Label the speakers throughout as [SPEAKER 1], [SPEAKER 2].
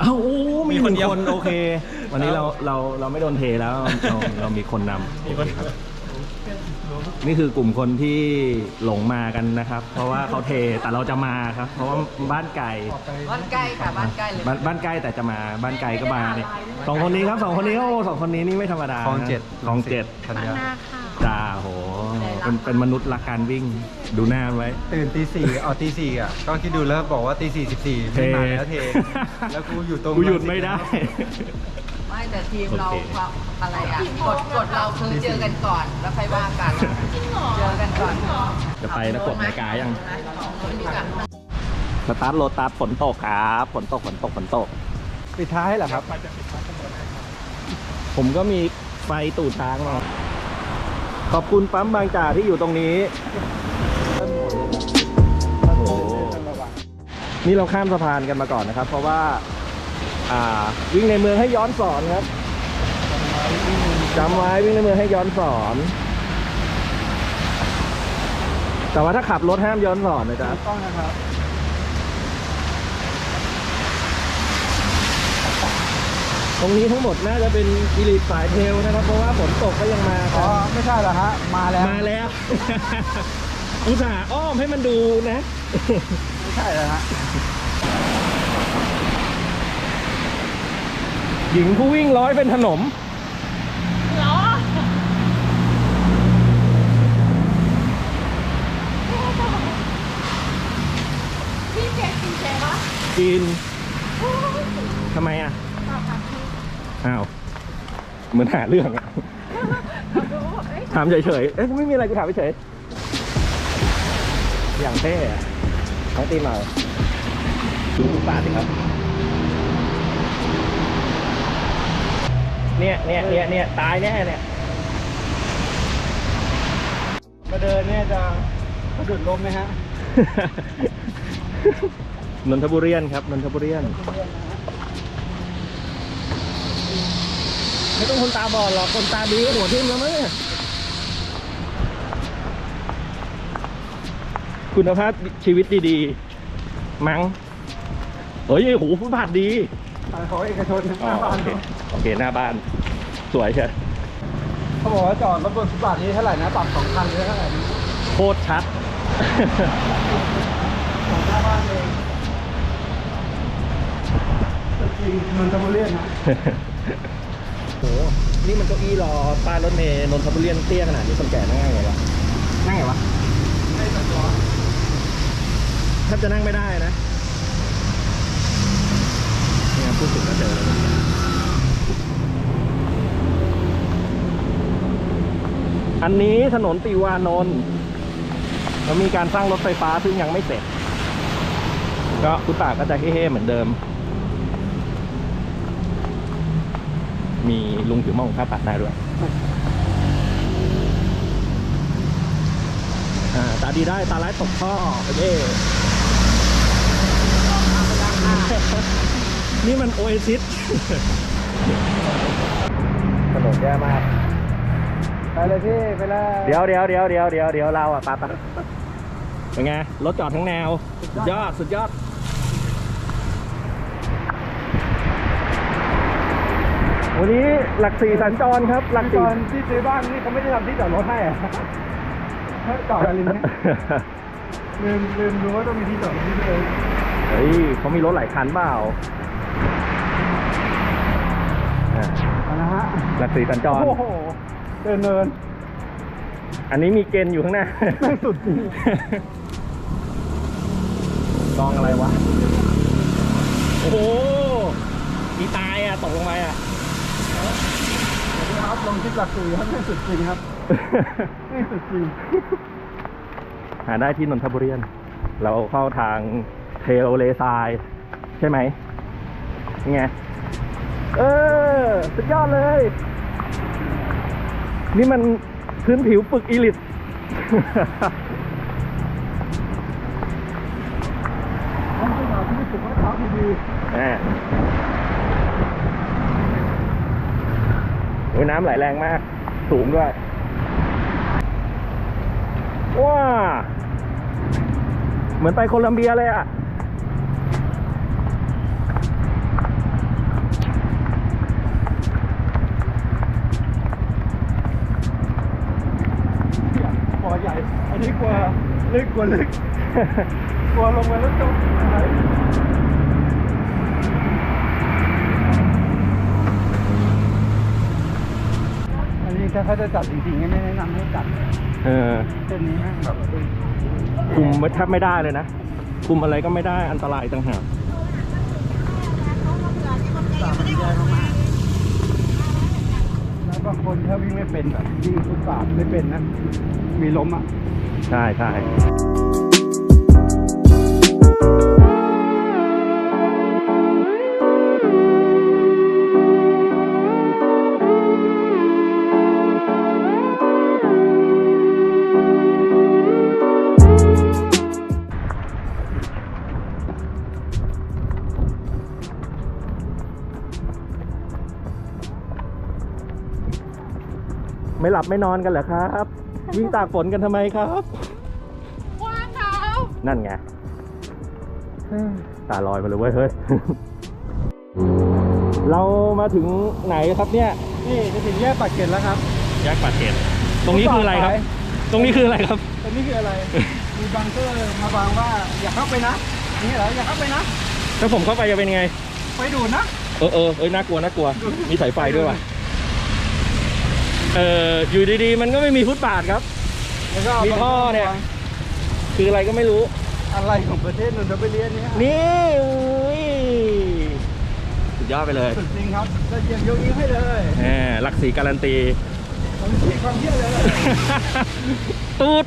[SPEAKER 1] เอ้าโอ้มี
[SPEAKER 2] มี
[SPEAKER 1] ค
[SPEAKER 2] คนนเดียว
[SPEAKER 1] คนโอเค วันนี้เราเราเราไม่โดนเทแล้วเราเรามีคนนำ
[SPEAKER 2] มีคน
[SPEAKER 1] ครับนี่คือกลุ่มคนที่หลงมากันนะครับ เพราะว่าเขาเทแต่เราจะมาครับ เพราะว่าบ้านไก่
[SPEAKER 3] บ้านใกล้ค่ะบ้านใกล้เลย
[SPEAKER 1] บ้านบ้านใกล้แต่จะมาบ้านไกลก็มาเนี่ยสองคนนี้ครับสองคนนี้โอ้สองคนนี้นี่ไม่ธรรมดา
[SPEAKER 2] คลองเจ็ด
[SPEAKER 1] คลองเจ็ด
[SPEAKER 2] ธัญญา
[SPEAKER 1] จ้าโห เป็นเป็นมนุษย์รักการวิ่ง ดูหน้ามันไว้
[SPEAKER 2] ตื่นตีสี่เอาตีสี่อะ ก็คิดดูแล้วบอกว่าตีสี่สิบสี่
[SPEAKER 1] เท
[SPEAKER 2] ไม่มาแล้วเท แล้วกูอยู่ตรง
[SPEAKER 1] กูหยุดไม่ได้
[SPEAKER 3] ไม่แต่ทีมเรา
[SPEAKER 1] โอเค
[SPEAKER 3] ความอะไรอะกฎกฎเราคือเจอกันก่อนแล้วค่อยว่ากันเจอกันก่อน
[SPEAKER 1] จะไปนะกดรายการยัง
[SPEAKER 3] ไม่ดีกัน
[SPEAKER 1] สตาร์ทโรตัสฝนตกครับฝนตกฝนตกฝนตก
[SPEAKER 2] ปิดท้ายเหรอครับ
[SPEAKER 1] ผมก็มีไฟตูดช้างมา ขอบคุณปั๊มบางจากที่อยู่ตรงนี้ นี่เราข้ามสะพานกันมาก่อนนะครับ เพราะว่า อ่า วิ่งในเมืองให้ย้อนสอนครับจำไว้วิ่งในเมืองให้ย้อนสอน แต่ว่าถ้าขับรถห้ามย้อนสอนนะจ๊ะ
[SPEAKER 2] ต้องนะครับ
[SPEAKER 1] ตรงนี้ทั้งหมดน่าจะเป็นกิริสายเทลนะครับ เพราะว่าฝนตกก็ยังมาค
[SPEAKER 2] อ๋อ
[SPEAKER 1] รับ
[SPEAKER 2] ไม่ใช่เหรอฮะมาแล้ว
[SPEAKER 1] มาแล้วอุตส่าห์อ้อมให้มันดูนะ
[SPEAKER 2] ไม่ใช่เหรอฮะ
[SPEAKER 1] หญิงผู้วิ่งร้อยเป็นขนม
[SPEAKER 4] พี่เจ็ดสี่เจ็ดวะ
[SPEAKER 1] กินทำไมอะ อ้าวเหมือนหาเรื่องอะ
[SPEAKER 4] เราดูแบบเอ้ย
[SPEAKER 1] ถามเฉยๆเอ๊ะไม่มีอะไรกูถามเฉยๆอย่างเท่อะน้องตีมาดูฟุตบาทดิครับ เนี่ยเนี่ยเนี่ยเนี่ยตายแน่เนี่ย
[SPEAKER 2] มาเดินเนี่ยจะสะดุดล้มไหมฮะ
[SPEAKER 1] นนทบุรีนครับนนทบุรี ไม่ต้องคนตาบอดหรอกคนตาดีก็หัวทิ่มแล้วมั้งเนี่ยคุณภาพชีวิตดีๆ มั้งเฮ้ยโหฟุตบาทดี
[SPEAKER 2] ขอเอกชนห
[SPEAKER 1] อ๋อ
[SPEAKER 2] น้าบ้า
[SPEAKER 1] โอนเคโอเค หน้าบ้าน สวยใช่
[SPEAKER 2] เขาบอกว่าจอดรถบนฟุตบาทนี้เท่าไหร่นะปรับสองพันหรือเท่าไหร่นะ
[SPEAKER 1] โคตรชัด
[SPEAKER 2] ของหน้าบ้านเองจริงนนทบุรีนะ
[SPEAKER 1] โห นี่มันเก้าอี้รอป้ายรถเมล์นนทบุรีเตี้ยขนาดนี้คนแก่นั่งไงวะ
[SPEAKER 2] นั่งไงวะ
[SPEAKER 1] แทบจะนั่งไม่ได้นะเนี่ยพูดถึงก็เจอแล้วอันนี้ถนนติวานนท์แล้วมีการสร้างรถไฟฟ้าซึ่งยังไม่เสร็จ ก็คุณตาก็จะเฮ่ๆเหมือนเดิม มีลุงถือหม้อหุงข้าวปัดได้ด้วยอ่าตาดีได้ตาร้ายตกท่อเย่นี่มันโอเอซิสถนนแย่มาก
[SPEAKER 2] ไปเลยพี่ไปเลย
[SPEAKER 1] เดี๋ยวเดี๋ยวเดี๋ยวเดี๋ยวเดี๋ยวเดี๋ยวเราอะปะปะเป็นไงรถจอดทั้งแนว สุดยอด สุดยอด วันนี้หลักสี่สัญจรครับ หลัก
[SPEAKER 2] ต
[SPEAKER 1] สี่
[SPEAKER 2] อนที่ซื้อบ้านนี่เขาไม่ได้ทำที่จอดรถให้อะให้จอดอะไรเนี้ยลืมลืมรู้ว่าต้องมีที่จอดรถที่เลย
[SPEAKER 1] เฮ้ยเขามีรถหลายคันเปล่าอะ
[SPEAKER 2] เอานะฮะ
[SPEAKER 1] หลักสี่สัญจร
[SPEAKER 2] โอ้โหเดินเนิน
[SPEAKER 1] อันนี้มีเกณฑ์อยู่ข้างหน้า
[SPEAKER 2] แม่งสุดจริง
[SPEAKER 1] กองอะไรวะ โอ้โหมีตายอะ ตกลงไปอะ
[SPEAKER 2] ครับลงคลิปหลักสี่ครับแม่งสุดจริงครับแม่งสุดจริง
[SPEAKER 1] หาได้ที่นนทบุรีนเราเข้าทางเทลเลซาย ใช่ไหมนี่ไง เออ สุดยอดเลย นี่มันพื้นผิวปึกอีลิต
[SPEAKER 2] ผมจะหาที่สุดว่าเท้าดี
[SPEAKER 1] แหมโอ้ยน้ำไหลแรงมาก สูงด้วย ว้า เหมือนไปโคลัมเบียเลยอะ
[SPEAKER 2] บ่อใหญ่ อันนี้กลัวลึกกลัวลึก กลัวลงมาแล้วจมหายอันนี้ ถ้าเขาจะจัดจริงๆไม่แนะนำให้จัด
[SPEAKER 1] เออ
[SPEAKER 2] เส้นนี้แม่งแบบเออ
[SPEAKER 1] คุมแทบไม่ได้เลยนะ คุมอะไรก็ไม่ได้อันตรายต่างหาก
[SPEAKER 2] สามแย่มากๆแล้วบางคนถ้าวิ่งไม่เป็นแบบวิ่งฟุตบาทไม่เป็นนะ มีล้มอะ
[SPEAKER 1] ใช่ใช่ บไม่นอนกันเหรอครับ วิ่งตากฝนกันทำไมครับ
[SPEAKER 4] ว่างเขา
[SPEAKER 1] นั่นไงตาลอยมาเลยเว้ยเฮ้ยเรามาถึงไหนครับเนี่ย
[SPEAKER 2] นี่จะถึงแยกปากเกร็ดแล้วครับ
[SPEAKER 1] แยกปากเกร็ดตรงนี้คืออะไรครับ ตรงนี้คืออะไรครับ
[SPEAKER 2] ตรงนี้คืออะไร มีบังเกอร์มาบังว่าอย่าเข้าไปนะนี่เหรออย่าเข้าไปนะ
[SPEAKER 1] ถ้าผมเข้าไปจะเป็นไง
[SPEAKER 2] ไปดูดนะ
[SPEAKER 1] เออเออเอ้ยน่ากลัวน่ากลัว มีสายไฟด้วยว่ะ เอออยู่ดีๆ มันก็ไม่มีฟุตบาทครับ
[SPEAKER 2] แล้วก็
[SPEAKER 1] มีท่อเนี่ย คืออะไรก็ไม่รู้
[SPEAKER 2] อะไรของประเทศนนทบุรีเนี่ย
[SPEAKER 1] นี่อุ้ยสุดยอดไปเลย
[SPEAKER 2] สุดจริงครับจะเยี่ยมยกนิ้วให้เลย
[SPEAKER 1] แหมหลักสีการันตี
[SPEAKER 2] ผมเสียความเยี่ยเลย
[SPEAKER 1] ตูด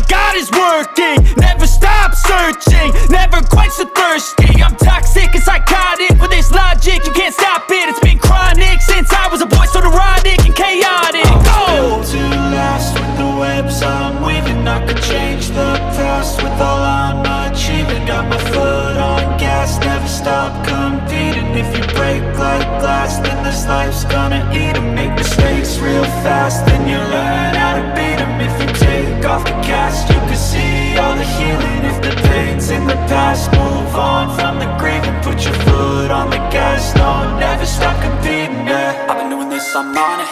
[SPEAKER 5] got is working. Never stop searching. Never quench the thirsty. I'm toxic and psychotic with this logic. You can't stop it. It's been chronic since I was a boy, so neurotic and chaotic. Go! Oh.
[SPEAKER 6] Built to last with the webs I'm weaving. I could change the past with all I'm achieving. Got my foot on gas, never stop competing. If you break like glass, then this life's gonna eat 'em. Make mistakes real fast, then you learn how to beat 'em. If you off the cast, you can see all the healing. If the pain's in the past, move on from the grave and put your foot on the gas. No, never stop competing. Yeah, I've been doing this, I'm on it.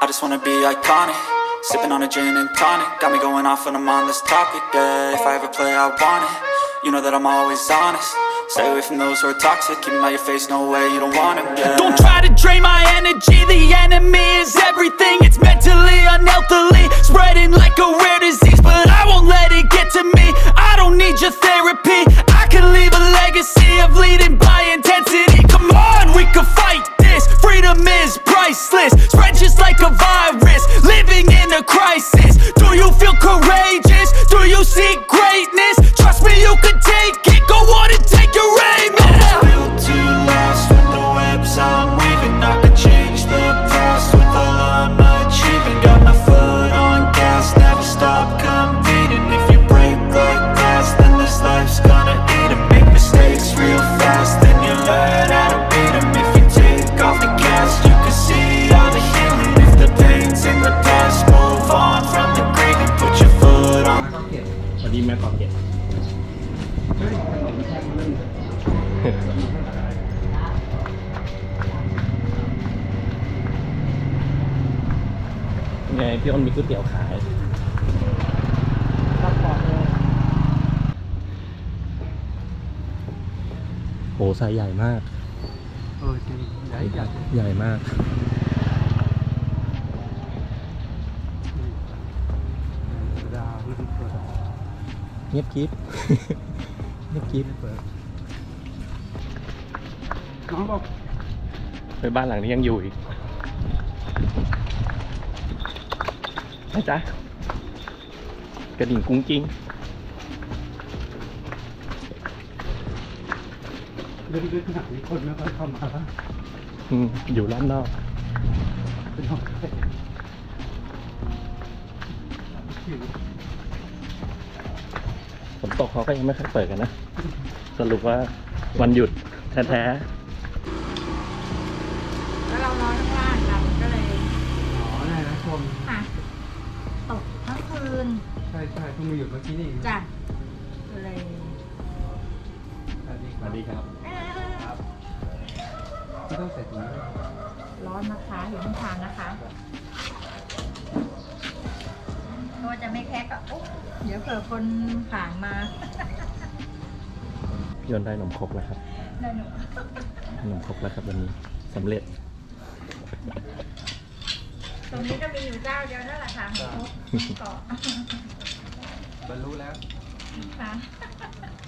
[SPEAKER 6] I just wanna be iconic. Sipping on a gin and tonic. Got me going off when I'm on this topic. Yeah, if I ever play, I want it. You know that I'm always honest. Stay away from those who are toxic. Keep 'em out your face, no way, you don't wanna Yeah.
[SPEAKER 5] Don't try to drain my energy. The enemy is everything. It's mentally, unhealthily, spreading like a rare disease. But I won't let it get to me. I don't need your therapy. I can leave a legacy of leading by intensity. Come on, we can fight this. Freedom is priceless. Spread just like a virus. Living in a crisis. Do you feel courageous? Do you seek greatness?
[SPEAKER 1] ไงพี่อ้นมีก๋วยเตี๋ยวขายโหไซส์ใหญ่มาก
[SPEAKER 2] เออจริงใหญ่ใหญ่
[SPEAKER 1] ใหญ่มาก
[SPEAKER 2] ธรรมดาเรื่องธรรมดา
[SPEAKER 1] เงียบกริบเงียบกิ๊บ
[SPEAKER 2] น้องบอก
[SPEAKER 1] ไปบ้านหลังนี้ยังอยู่อีกนะจ๊ะกระดิ่งกุ้งกิ้ง
[SPEAKER 2] ดึกๆหนักมีคนไม่ค่อยเข้ามาแล้ว
[SPEAKER 1] อืมอยู่ร้านนอก
[SPEAKER 2] เป็นห้องใครอยู่
[SPEAKER 1] ฝนตกเขาก็ยังไม่ค่อยเปิดกันนะ สรุปว่าวันหยุดแท้
[SPEAKER 4] แล้วเรานอนข้างล่างเราก็เลย
[SPEAKER 2] อ๋อนี่นะชม
[SPEAKER 4] ค่ะตกทั้ง คืน
[SPEAKER 2] ใช่ใช่เพิ่งมาหยุดเมื่อกี้นี่เอง
[SPEAKER 4] จ้ะก็เลย
[SPEAKER 2] สวัสดี
[SPEAKER 1] ๆสวัสดีครับ
[SPEAKER 4] เอ๊ะ
[SPEAKER 2] ไม่ต้องใส่ถุงด้วย
[SPEAKER 4] ร้อนนะคะอยู่ข้างทางนะคะก็จะไม่แค่ก็อุ๊บเดี๋ยวเผื่อคนผ่านมา
[SPEAKER 1] โยนได้หนมครกแล้วครับ
[SPEAKER 4] ได้หนู
[SPEAKER 1] หนมครกแล้วครับวันนี้สำเร็จ
[SPEAKER 4] ตรงนี้ก็มีอยู่เจ้าเดียวนั่นแหละค่ะเกาะ
[SPEAKER 2] บรรลุแล้ว
[SPEAKER 4] ค่ะ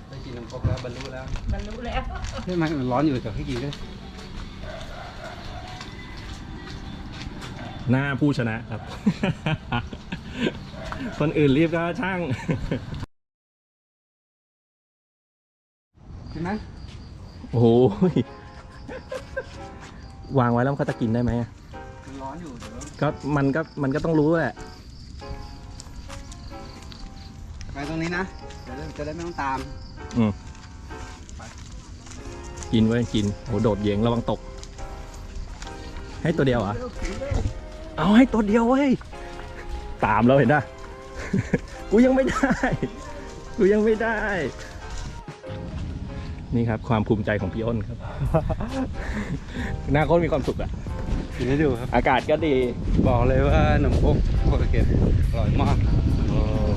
[SPEAKER 2] ได้กินน้ำครกแล้วบรรลุแล้ว
[SPEAKER 4] บรรลุแล้ว
[SPEAKER 2] ใช่ไหมมันร้อนอยู่แต่ให้กินด้วย
[SPEAKER 1] หน้าผู้ชนะครับ คนอื่นรีบก็ช่าง
[SPEAKER 2] ใช่ไหม
[SPEAKER 1] โอ้โห วางไว้แล้วเขาจะกินได้ไหมอะ
[SPEAKER 2] มันร้ อนอยู่เดี๋ยว
[SPEAKER 1] ก็มันก็มันก็ต้องรู้แหละ
[SPEAKER 2] ไปตรงนี้นะจะได้จะได้ไม่ต้องตาม
[SPEAKER 1] อืมกินเว้ยกินโหโดดเหยงระวังตก ให้ตัวเดียวเหรอะ เอาให้ตัวเดียวเว้ย ตามแล้วเห็นป่ะ กูยังไม่ได้ กูยังไม่ได้ นี่ครับความภูมิใจของพี่อ้นครับ หน้าโคนมีความสุขอะ
[SPEAKER 2] กินให้ดูครับ
[SPEAKER 1] อากาศก็ดี
[SPEAKER 2] บอกเลยว่าหนมครกโคตรเกตอร่อยมาก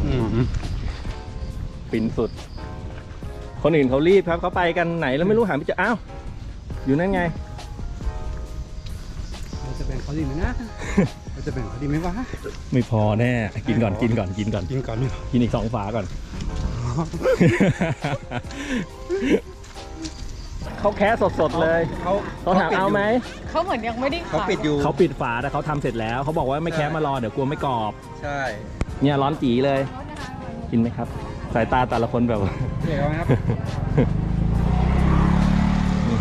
[SPEAKER 2] อืม
[SPEAKER 1] ฟินสุด คนอื่นเขารีบครับเขาไปกันไหนแล้วไม่รู้หาไม่เจออ้าวอยู่นั่นไง
[SPEAKER 2] เราจะแบ่งเขาดีไหมนะ เราจะแบ่งเขาดีไหมวะ
[SPEAKER 1] ไม่พอแน่กินก่อนกินก่อนกินก่อน
[SPEAKER 2] กินก่อนดีกว่า
[SPEAKER 1] กินอีกสองฝาก่อน เขาแค่สดๆเลย
[SPEAKER 2] เขา
[SPEAKER 1] เขาถามเอาไหม
[SPEAKER 4] เขาเหมือนยังไม่ได้
[SPEAKER 2] เขาปิดอยู่
[SPEAKER 1] เขาปิดฝาแต่เขาทำเสร็จแล้วเขาบอกว่าไม่แค่มารอเดี๋ยวกลัวไม่กรอบ
[SPEAKER 2] ใช่
[SPEAKER 1] เนี่ยร้อนจีเลย กินไหมครับ สายตาแต่ละคนแบบ
[SPEAKER 2] เดี๋ยวนะครับ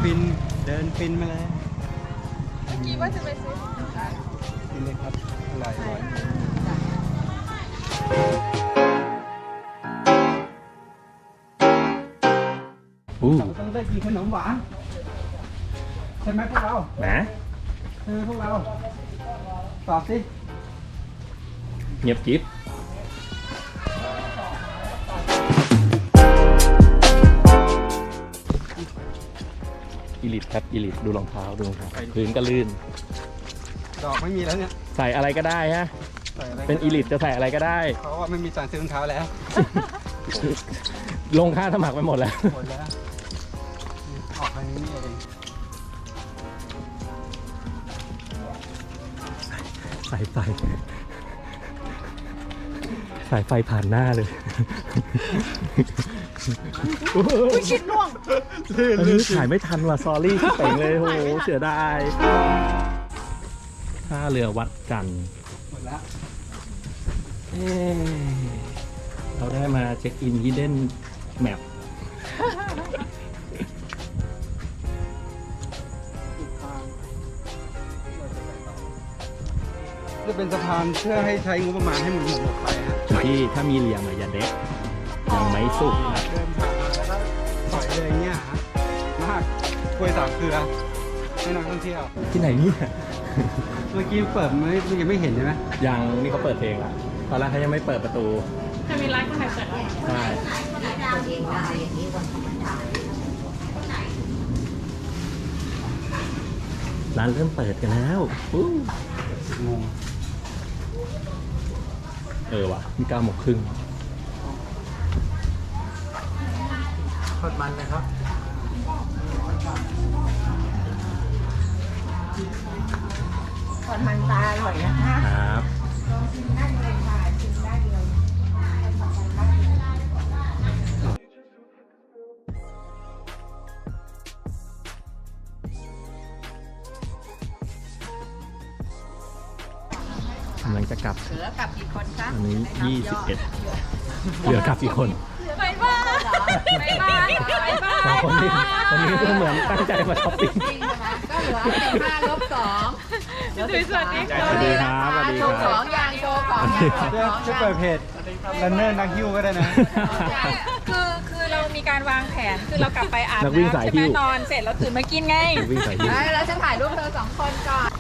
[SPEAKER 2] ฟินเดินฟินมาเลย
[SPEAKER 4] คิดว่าจะไปซื้อ
[SPEAKER 2] กินเลยครับอร่อยอร่อย
[SPEAKER 1] อู้
[SPEAKER 2] เราต้องได้กินขนมหวานใช่ไหมพวกเรา
[SPEAKER 1] นะ
[SPEAKER 2] ใช่ไหมพวกเราตอบสิ
[SPEAKER 1] เงียบกิ๊บอีลิทครับอีลิทดูรองเท้าดูรองเท้าพื้นก็ลื่น
[SPEAKER 2] ดอกไม่มีแล้วเนี่ย
[SPEAKER 1] ใส่อะไรก็ได้ฮะ
[SPEAKER 2] ใส่อะไรก็
[SPEAKER 1] เป็นอีลิทจะใส่อะไรก็ได้
[SPEAKER 2] เพราะว่าไม่มีตังค์ซื้อรองเท้าแล้ว
[SPEAKER 1] ลงค่าสมัครไปหมดแล้ว
[SPEAKER 2] หมดแล้ว ไฟ
[SPEAKER 1] สายไฟผ่านหน้าเลย
[SPEAKER 4] คิดล่วง
[SPEAKER 1] เฮ้ยถ่ายไม่ทันว่ะ ซอรี่ที่เป่งเลยโอ้โหเสียดายท่าเรือวัดจันทร์
[SPEAKER 2] หมดแล้ว
[SPEAKER 1] เอ๊ะเราได้มาเช็คอิน Hidden Map
[SPEAKER 2] จะเป็นสะพานเพื่อให้ใช้งบประมาณให้มันหมดไปฮะ
[SPEAKER 1] ที่ถ้ามีเหลี่ยมอะอย่าเด็กยังไม่สุกครับ
[SPEAKER 2] เดินผ่านมาแล้วก็ถอยเลยเงี้ยฮะมากกล้วยสามเกลือให้นักท่องเที่ยว
[SPEAKER 1] ที่ไหนเนี่ย
[SPEAKER 2] เมื่อกี้เปิดไม่ยังไม่เห็นใช่ไหม
[SPEAKER 1] ยังนี่เขาเปิดเพลงละตอนแรกเขายังไม่เปิดประตู
[SPEAKER 4] จะมีร้านข้างในเปิดแล้ว
[SPEAKER 1] ใช่ร้านเริ่มเปิดกันแล้วอู้
[SPEAKER 2] งง
[SPEAKER 1] เออว่ะนี่เก้าโมงครึ่ง
[SPEAKER 2] ทอดมันเลยครับ
[SPEAKER 4] ทอดมันตาอร่อยนะคะ
[SPEAKER 1] ครับ กลับ
[SPEAKER 3] เหลือกลับกี่คนคะ
[SPEAKER 1] อันนี้21เหลือกลับกี่คน
[SPEAKER 4] ไปบ้านไปบ้านไปบ้า
[SPEAKER 1] สอง
[SPEAKER 4] น
[SPEAKER 1] คนนี้คนนี้ก็เหมือนตั้งใจมาช้อปปิ้ง
[SPEAKER 3] จริงนะคะก็เหลือสิบห้าลบสองเหลือสิบสาม
[SPEAKER 1] สวัสดีครับสวัสดี
[SPEAKER 3] โช
[SPEAKER 1] ครับ
[SPEAKER 3] ว์ของยางโชว์ของยางโชว์
[SPEAKER 2] ช่วย
[SPEAKER 3] ของ
[SPEAKER 2] ช่วย
[SPEAKER 3] ยาง
[SPEAKER 2] เปิดเพจรันเนอร์นักฮิ้วก็ได้นะ
[SPEAKER 4] คือคือเรามีการวางแผนคือเรากลับไปอาบ
[SPEAKER 1] นักวิ่ง
[SPEAKER 4] น้ำ
[SPEAKER 1] สาย
[SPEAKER 4] ใช่ไหม
[SPEAKER 1] หิ้ว
[SPEAKER 4] นอนเสร็จแล้วตื่นมากินไง
[SPEAKER 1] วิ่งใส่ยิ้ม
[SPEAKER 3] เอ้ยแล้วฉันถ่ายรูปเธอสองคนก่อน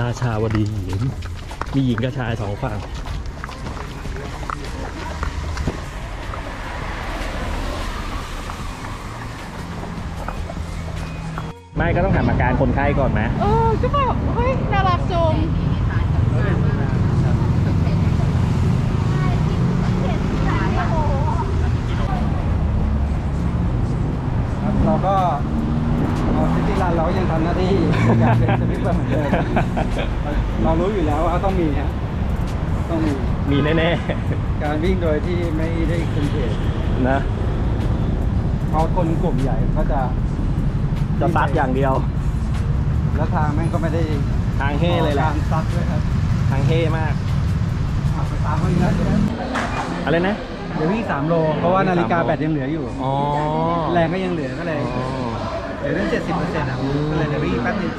[SPEAKER 1] ราชาวดีหญิง มีหญิงกับชายสองฝั่งไม่ก็ต้องถามอาการคนไข้ก่อนไหม
[SPEAKER 4] เออก็แบบเฮ้ยน่ารักจุง
[SPEAKER 2] ครับเราก็ เอาซิตี้รันเราก็ยังทำหน้าที่อยากเป็นสวิปเปอร์เหมือนเดิมเรารู้อยู่แล้วว่าต้องมีฮะต้องมี
[SPEAKER 1] มีแน่
[SPEAKER 2] การวิ่งโดยที่ไม่ได้คุมเพจ
[SPEAKER 1] ๆนะ
[SPEAKER 2] เพราะคนกลุ่มใหญ่ก็จะ
[SPEAKER 1] จะซัดอย่างเดียว
[SPEAKER 2] แล้วทางแม่งก็ไม่ได้
[SPEAKER 1] ทางเฮ่เลยแหละ
[SPEAKER 2] การซัดด้วยครับ
[SPEAKER 1] ทางเฮ่มาก
[SPEAKER 2] อะไปตามเขาอีกแล้ว
[SPEAKER 1] อะไรนะ
[SPEAKER 2] เดี๋ยววิ่งสามโล เพราะว่านาฬิกาแบตยังเหลืออยู่
[SPEAKER 1] อ๋อ
[SPEAKER 2] แรงก็ยังเหลือก็เลย
[SPEAKER 1] อ๋อ
[SPEAKER 2] เหลือตั้งเจ็ดสิบเปอร์เซ็นต์อะก็เลยเดี๋ยววิ่งแป๊บนึง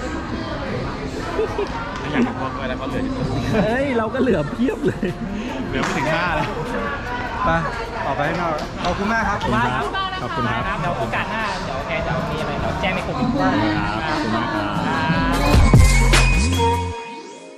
[SPEAKER 1] เฮ้ย เราก็เหลือเพียบเลย
[SPEAKER 2] ไปออกไปข้างนอกขอบคุณมากครับ
[SPEAKER 1] ขอบคุณครับ ขอบคุณครับ
[SPEAKER 7] เดี๋ยวโอกาสหน้า เดี๋ยวแกจะมีอะไรเดี๋ยวแจ้งในกลุ่ม
[SPEAKER 1] ครับขอบคุณมากครับ